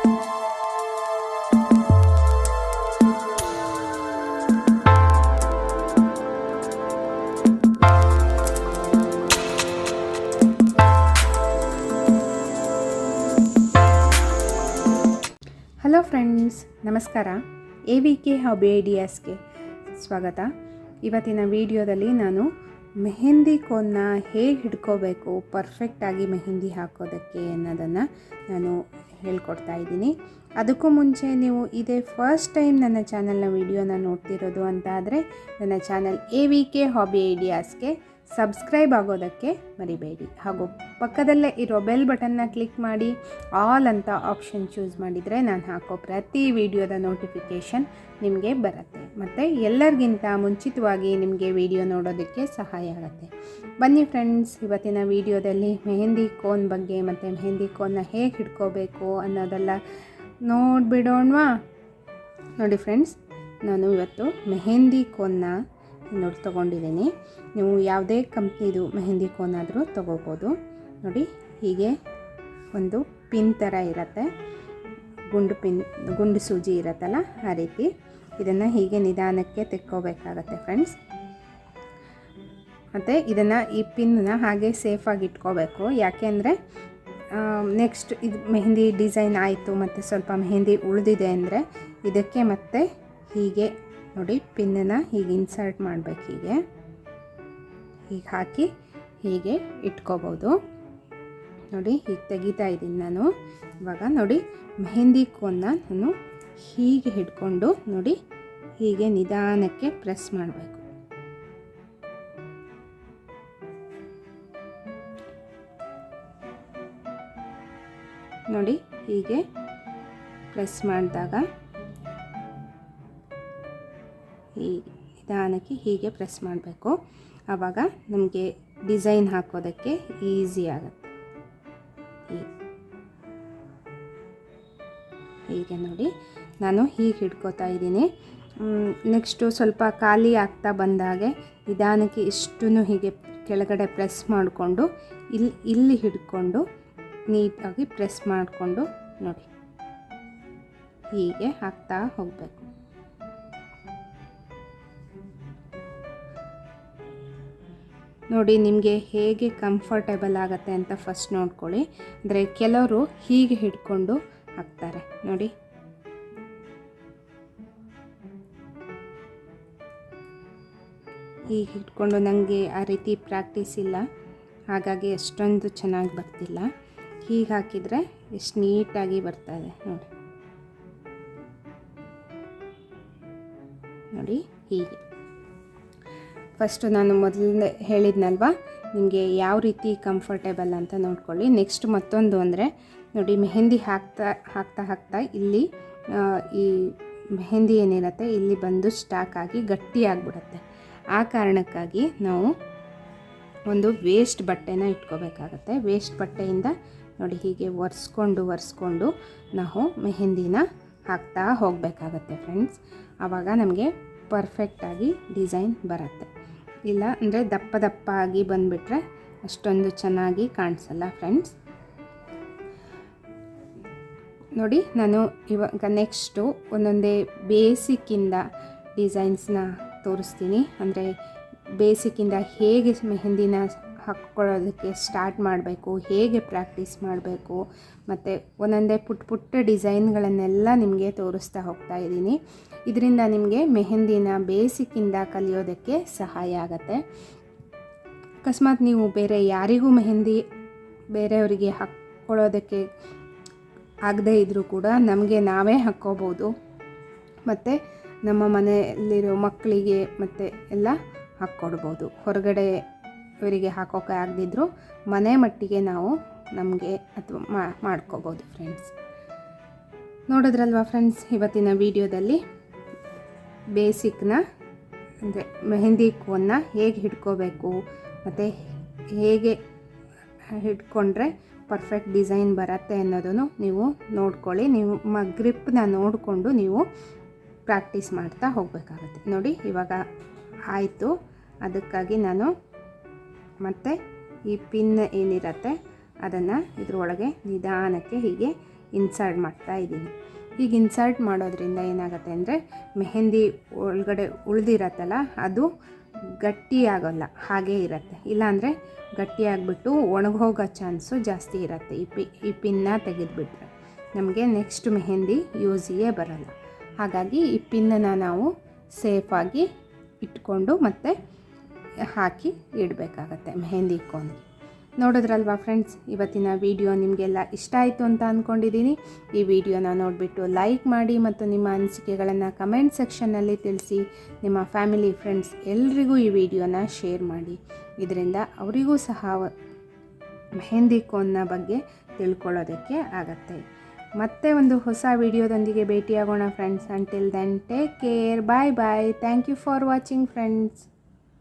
Hello friends, ನಮಸ್ಕಾರ. A V K hobby ಐಡಿಯಾಸ್ಗೆ ಸ್ವಾಗತ. ಇವತ್ತಿನ ವಿಡಿಯೋದಲ್ಲಿ ನಾನು ಮೆಹಂದಿ ಕೋನ್ನ ಹೇಗೆ ಹಿಡ್ಕೋಬೇಕು ಪರ್ಫೆಕ್ಟಾಗಿ ಮೆಹಂದಿ ಹಾಕೋದಕ್ಕೆ ಅನ್ನೋದನ್ನು ನಾನು ಹೇಳ್ಕೊಡ್ತಾ ಇದ್ದೀನಿ. ಅದಕ್ಕೂ ಮುಂಚೆ ನೀವು ಇದೇ ಫಸ್ಟ್ ಟೈಮ್ ನನ್ನ ಚಾನಲ್ನ ವಿಡಿಯೋನ ನೋಡ್ತಿರೋದು ಅಂತ ಆದರೆ, ನನ್ನ channel A V K hobby ಐಡಿಯಾಸ್ಗೆ subscribe ಆಗೋದಕ್ಕೆ ಮರಿಬೇಡಿ. ಹಾಗೂ ಪಕ್ಕದಲ್ಲೇ ಇರೋ ಬೆಲ್ ಬಟನ್ನ ಕ್ಲಿಕ್ ಮಾಡಿ, ಆಲ್ ಅಂತ ಆಪ್ಷನ್ ಚೂಸ್ ಮಾಡಿದರೆ ನಾನು ಹಾಕೋ ಪ್ರತಿ ವಿಡಿಯೋದ ನೋಟಿಫಿಕೇಷನ್ ನಿಮಗೆ ಬರುತ್ತೆ. ಮತ್ತು ಎಲ್ಲರಿಗಿಂತ ಮುಂಚಿತವಾಗಿ ನಿಮಗೆ ವಿಡಿಯೋ ನೋಡೋದಕ್ಕೆ ಸಹಾಯ ಆಗುತ್ತೆ. ಬನ್ನಿ ಫ್ರೆಂಡ್ಸ್, ಇವತ್ತಿನ ವಿಡಿಯೋದಲ್ಲಿ ಮೆಹಂದಿ ಕೋನ್ ಬಗ್ಗೆ, ಮತ್ತು ಮೆಹಂದಿ ಕೋನ್ನ ಹೇಗೆ ಹಿಡ್ಕೋಬೇಕು ಅನ್ನೋದೆಲ್ಲ ನೋಡಿಬಿಡೋಣವಾ? ನೋಡಿ ಫ್ರೆಂಡ್ಸ್, ನಾನು ಇವತ್ತು ಮೆಹಂದಿ ಕೋನ್ನ ನೋಡಿ ತೊಗೊಂಡಿದ್ದೀನಿ. ನೀವು ಯಾವುದೇ ಕಂಪ್ನಿದು ಮೆಹಂದಿ ಕೋನ್ ಆದರೂ ತೊಗೋಬೋದು. ನೋಡಿ, ಹೀಗೆ ಒಂದು ಪಿನ್ ಥರ ಇರುತ್ತೆ. ಗುಂಡು ಪಿನ್ ಗುಂಡು ಸೂಜಿ ಇರುತ್ತಲ್ಲ ಆ ರೀತಿ. ಇದನ್ನು ಹೀಗೆ ನಿಧಾನಕ್ಕೆ ತೆಕ್ಕೋಬೇಕಾಗತ್ತೆ ಫ್ರೆಂಡ್ಸ್ ಮತ್ತು ಇದನ್ನು ಈ ಪಿನ್ನ ಹಾಗೆ ಸೇಫಾಗಿ ಇಟ್ಕೋಬೇಕು. ಯಾಕೆಂದರೆ ನೆಕ್ಸ್ಟ್ ಇದು ಮೆಹಂದಿ ಡಿಸೈನ್ ಆಯಿತು, ಮತ್ತು ಸ್ವಲ್ಪ ಮೆಹಂದಿ ಉಳಿದಿದೆ ಅಂದರೆ ಇದಕ್ಕೆ ಮತ್ತೆ ಹೀಗೆ ನೋಡಿ ಪಿನ್ನನ್ನು ಹೀಗೆ ಇನ್ಸರ್ಟ್ ಮಾಡಬೇಕು ಹೀಗೆ. ಹೀಗೆ ಹಾಕಿ ಹೀಗೆ ಇಟ್ಕೋಬೋದು. ನೋಡಿ, ಹೀಗೆ ತೆಗಿತಾ ಇದ್ದೀನಿ ನಾನು. ಇವಾಗ ನೋಡಿ, ಮೆಹಂದಿ ಕೋನ್ನ ನಾನು ಹೀಗೆ ಹಿಡ್ಕೊಂಡು ನೋಡಿ, ಹೀಗೆ ನಿಧಾನಕ್ಕೆ ಪ್ರೆಸ್ ಮಾಡಬೇಕು. ನೋಡಿ, ಹೀಗೆ ಪ್ರೆಸ್ ಮಾಡಿದಾಗ ಹೀಗೆ ನಿಧಾನಕ್ಕೆ ಹೀಗೆ ಪ್ರೆಸ್ ಮಾಡಬೇಕು. ಆವಾಗ ನಮಗೆ ಡಿಸೈನ್ ಹಾಕೋದಕ್ಕೆ ಈಸಿ ಆಗುತ್ತೆ. ಹೀಗೆ ನೋಡಿ. ನಾನು ಹೀಗೆ ಹಿಡ್ಕೋತಾ ಇದ್ದೀನಿ. ನೆಕ್ಸ್ಟು ಸ್ವಲ್ಪ ಖಾಲಿ ಆಗ್ತಾ ಬಂದಾಗೆ ನಿಧಾನಕ್ಕೆ ಇಷ್ಟೂ ಹೀಗೆ ಕೆಳಗಡೆ ಪ್ರೆಸ್ ಮಾಡಿಕೊಂಡು ಇಲ್ಲಿ ಇಲ್ಲಿ ಹಿಡ್ಕೊಂಡು ನೀಟಾಗಿ ಪ್ರೆಸ್ ಮಾಡಿಕೊಂಡು ನೋಡಿ. ಹೀಗೆ ಹಾಕ್ತಾ ಹೋಗಬೇಕು. ನೋಡಿ, ನಿಮಗೆ ಹೇಗೆ ಕಂಫರ್ಟೇಬಲ್ ಆಗುತ್ತೆ ಅಂತ ಫಸ್ಟ್ ನೋಡ್ಕೊಳ್ಳಿ. ಅಂದರೆ ಕೆಲವರು ಹೀಗೆ ಹಿಡ್ಕೊಂಡು ಹಾಕ್ತಾರೆ. ನೋಡಿ. ಹೀಗೆ ಹಿಡ್ಕೊಂಡು ನನಗೆ ಆ ರೀತಿ ಪ್ರಾಕ್ಟೀಸ್ ಇಲ್ಲ. ಹಾಗಾಗಿ ಎಷ್ಟೊಂದು ಚೆನ್ನಾಗಿ ಬರ್ತಿಲ್ಲ. ಹೀಗೆ ಹಾಕಿದರೆ ಎಷ್ಟು ನೀಟಾಗಿ ಬರ್ತಾಯಿದೆ ನೋಡಿ. ನೋಡಿ, ಹೀಗೆ. ಫಸ್ಟು ನಾನು ಮೊದಲನೇ ಹೇಳಿದ್ನಲ್ವ? ನಿಮಗೆ ಯಾವ ರೀತಿ ಕಂಫರ್ಟೇಬಲ್ ಅಂತ ನೋಡ್ಕೊಳ್ಳಿ. ನೆಕ್ಸ್ಟ್ ಮತ್ತೊಂದು ಅಂದರೆ, ನೋಡಿ ಮೆಹೆಂದಿ ಹಾಕ್ತಾ ಹಾಕ್ತಾ ಹಾಕ್ತಾ ಇಲ್ಲಿ ಈ ಮೆಹೆಂದಿ ಏನಿರುತ್ತೆ, ಇಲ್ಲಿ ಬಂದು ಸ್ಟಾಕ್ ಆಗಿ ಗಟ್ಟಿಯಾಗಿಬಿಡುತ್ತೆ ಆ ಕಾರಣಕ್ಕಾಗಿ ನಾವು ಒಂದು ವೇಸ್ಟ್ ಬಟ್ಟೆನ ಇಟ್ಕೋಬೇಕಾಗತ್ತೆ. ವೇಸ್ಟ್ ಬಟ್ಟೆಯಿಂದ ನೋಡಿ ಹೀಗೆ ಒರೆಸ್ಕೊಂಡು ಒರೆಸ್ಕೊಂಡು ನಾವು ಮೆಹೆಂದಿನ ಹಾಕ್ತಾ ಹೋಗಬೇಕಾಗತ್ತೆ ಫ್ರೆಂಡ್ಸ್ ಆವಾಗ ನಮಗೆ ಪರ್ಫೆಕ್ಟಾಗಿ ಡಿಸೈನ್ ಬರುತ್ತೆ. ಇಲ್ಲ ಅಂದರೆ ದಪ್ಪ ದಪ್ಪ ಆಗಿ ಬಂದುಬಿಟ್ರೆ ಅಷ್ಟೊಂದು ಚೆನ್ನಾಗಿ ಕಾಣಿಸಲ್ಲ ಫ್ರೆಂಡ್ಸ್ ನೋಡಿ ನಾನು ಇವಾಗ ನೆಕ್ಸ್ಟು ಒಂದೊಂದೇ ಬೇಸಿಕ್ಕಿಂದ ಡಿಸೈನ್ಸ್ನ ತೋರಿಸ್ತೀನಿ. ಅಂದರೆ ಬೇಸಿಕ್ಕಿಂದ ಹೇಗೆ ಮೆಹಂದಿನ ಹಾಕ್ಕೊಳ್ಳೋದಕ್ಕೆ ಸ್ಟಾರ್ಟ್ ಮಾಡಬೇಕು, ಹೇಗೆ ಪ್ರಾಕ್ಟೀಸ್ ಮಾಡಬೇಕು, ಮತ್ತು ಒಂದೊಂದೇ ಪುಟ್ಟ ಪುಟ್ಟ ಡಿಸೈನ್ಗಳನ್ನೆಲ್ಲ ನಿಮಗೆ ತೋರಿಸ್ತಾ ಹೋಗ್ತಾ ಇದ್ದೀನಿ. ಇದರಿಂದ ನಿಮಗೆ ಮೆಹಂದಿನ ಬೇಸಿಕ್ಕಿಂದ ಕಲಿಯೋದಕ್ಕೆ ಸಹಾಯ ಆಗುತ್ತೆ. ಅಕಸ್ಮಾತ್ ನೀವು ಬೇರೆ ಯಾರಿಗೂ ಮೆಹಂದಿ ಬೇರೆಯವರಿಗೆ ಹಾಕ್ಕೊಳ್ಳೋದಕ್ಕೆ ಆಗದೇ ಇದ್ದರೂ ಕೂಡ ನಮಗೆ ನಾವೇ ಹಾಕ್ಕೋಬೋದು. ಮತ್ತು ನಮ್ಮ ಮನೆಯಲ್ಲಿರೋ ಮಕ್ಕಳಿಗೆ ಮತ್ತು ಎಲ್ಲ ಹಾಕ್ಕೊಡ್ಬೋದು. ಹೊರಗಡೆ ಇವರಿಗೆ ಹಾಕೋಕೆ ಆಗದಿದ್ದರೂ ಮನೆ ಮಟ್ಟಿಗೆ ನಾವು ನಮಗೆ ಅಥವಾ ಮಾಡ್ಕೋಬೋದು ಫ್ರೆಂಡ್ಸ್ ನೋಡಿದ್ರಲ್ವಾ ಫ್ರೆಂಡ್ಸ್ ಇವತ್ತಿನ ವಿಡಿಯೋದಲ್ಲಿ? ಬೇಸಿಕ್ನ ಅಂದರೆ ಮೆಹಂದಿ ಕೋನ್ನ ಹೇಗೆ ಹಿಡ್ಕೋಬೇಕು ಮತ್ತು ಹೇಗೆ ಹಿಡ್ಕೊಂಡ್ರೆ ಪರ್ಫೆಕ್ಟ್ ಡಿಸೈನ್ ಬರುತ್ತೆ ಅನ್ನೋದನ್ನು ನೀವು ನೋಡ್ಕೊಳ್ಳಿ. ನೀವು ಮ ಗ್ರಿಪ್ನ ನೋಡಿಕೊಂಡು ನೀವು ಪ್ರಾಕ್ಟೀಸ್ ಮಾಡ್ತಾ ಹೋಗಬೇಕಾಗುತ್ತೆ. ನೋಡಿ ಇವಾಗ ಆಯಿತು. ಅದಕ್ಕಾಗಿ ನಾನು ಮತ್ತು ಈ ಪಿನ್ ಏನಿರತ್ತೆ ಅದನ್ನು ಇದರೊಳಗೆ ನಿಧಾನಕ್ಕೆ ಹೀಗೆ ಇನ್ಸರ್ಟ್ ಮಾಡ್ತಾ ಇದ್ದೀನಿ. ಈಗ ಇನ್ಸರ್ಟ್ ಮಾಡೋದ್ರಿಂದ ಏನಾಗುತ್ತೆ ಅಂದರೆ ಮೆಹೆಂದಿ ಒಳಗಡೆ ಉಳಿದಿರತ್ತಲ್ಲ, ಅದು ಗಟ್ಟಿಯಾಗಲ್ಲ ಹಾಗೇ ಇರುತ್ತೆ. ಇಲ್ಲಾಂದರೆ ಗಟ್ಟಿಯಾಗಿಬಿಟ್ಟು ಒಣಗೋಗೋ ಚಾನ್ಸು ಜಾಸ್ತಿ ಇರುತ್ತೆ ಈ ಪಿ, ಈ ಪಿನ್ನ ತೆಗೆದುಬಿಟ್ರೆ. ನಮಗೆ ನೆಕ್ಸ್ಟ್ ಮೆಹೆಂದಿ ಯೂಸಿಗೆ ಬರಲ್ಲ. ಹಾಗಾಗಿ ಈ ಪಿನ್ನನ್ನು ನಾವು ಸೇಫಾಗಿ ಇಟ್ಕೊಂಡು ಮತ್ತೆ ಹಾಕಿ ಇಡಬೇಕಾಗತ್ತೆ, ಮೆಹಂದಿ ಕೋನ್ ನೋಡಿದ್ರಲ್ವಾ ಫ್ರೆಂಡ್ಸ್ ಇವತ್ತಿನ ವಿಡಿಯೋ ನಿಮಗೆಲ್ಲ ಇಷ್ಟ ಆಯಿತು ಅಂತ ಅಂದ್ಕೊಂಡಿದ್ದೀನಿ ಈ ವಿಡಿಯೋನ ನೋಡಿಬಿಟ್ಟು ಲೈಕ್ ಮಾಡಿ ಮತ್ತು ನಿಮ್ಮ ಅನಿಸಿಕೆಗಳನ್ನು ಕಮೆಂಟ್ ಸೆಕ್ಷನ್ನಲ್ಲಿ ತಿಳಿಸಿ. ನಿಮ್ಮ ಫ್ಯಾಮಿಲಿ ಫ್ರೆಂಡ್ಸ್ ಎಲ್ರಿಗೂ ಈ ವಿಡಿಯೋನ ಶೇರ್ ಮಾಡಿ. ಇದರಿಂದ ಅವರಿಗೂ ಸಹ ಮೆಹಂದಿ ಕೋನ್ನ ಬಗ್ಗೆ ತಿಳ್ಕೊಳ್ಳೋದಕ್ಕೆ ಆಗತ್ತೆ. ಮತ್ತೆ ಒಂದು ಹೊಸ ವಿಡಿಯೋದೊಂದಿಗೆ ಭೇಟಿಯಾಗೋಣ friends until then take care bye bye thank you for watching friends